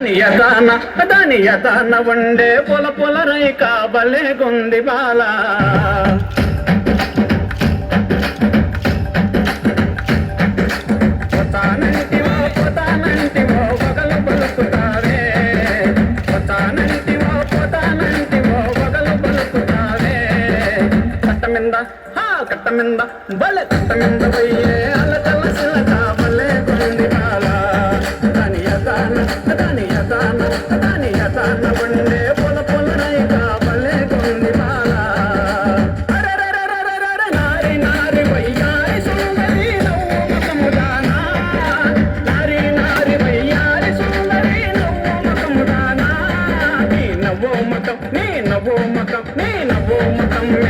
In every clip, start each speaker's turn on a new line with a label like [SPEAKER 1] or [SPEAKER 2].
[SPEAKER 1] నియతాన అదా వండే పొల పొలరై కాబలే గుంది బాల. కట్టమిందా పొతానంటివో ఒకలు పలుకుతావే. పొతానంటివో బల కట్టమింద పోయే అలకల సిలకా నవ్వో మతం నీ నవ్వో మతం నీ నవ్వో మతం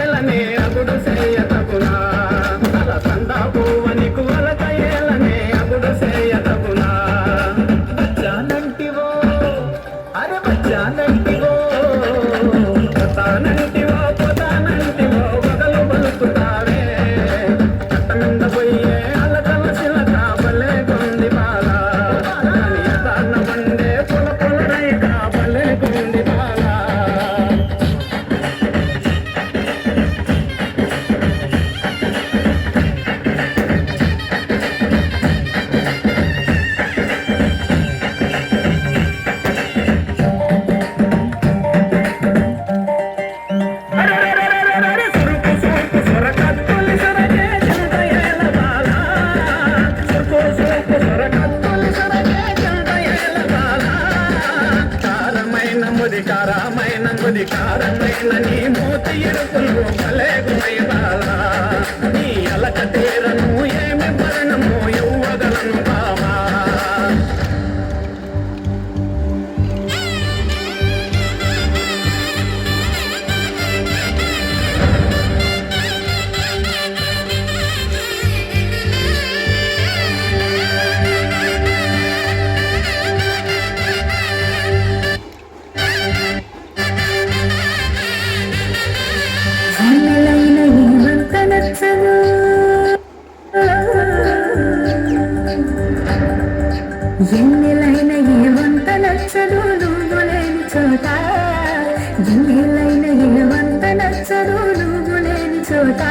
[SPEAKER 1] కారణ నీ మూత ఎరుపులు మలేగుమైన ఎన్నెలైన
[SPEAKER 2] ఏ వంత నచ్చదు నువ్వు లేని చోట. ఎన్నెలైన ఏ వంత నచ్చదు నువ్వు లేని చోట.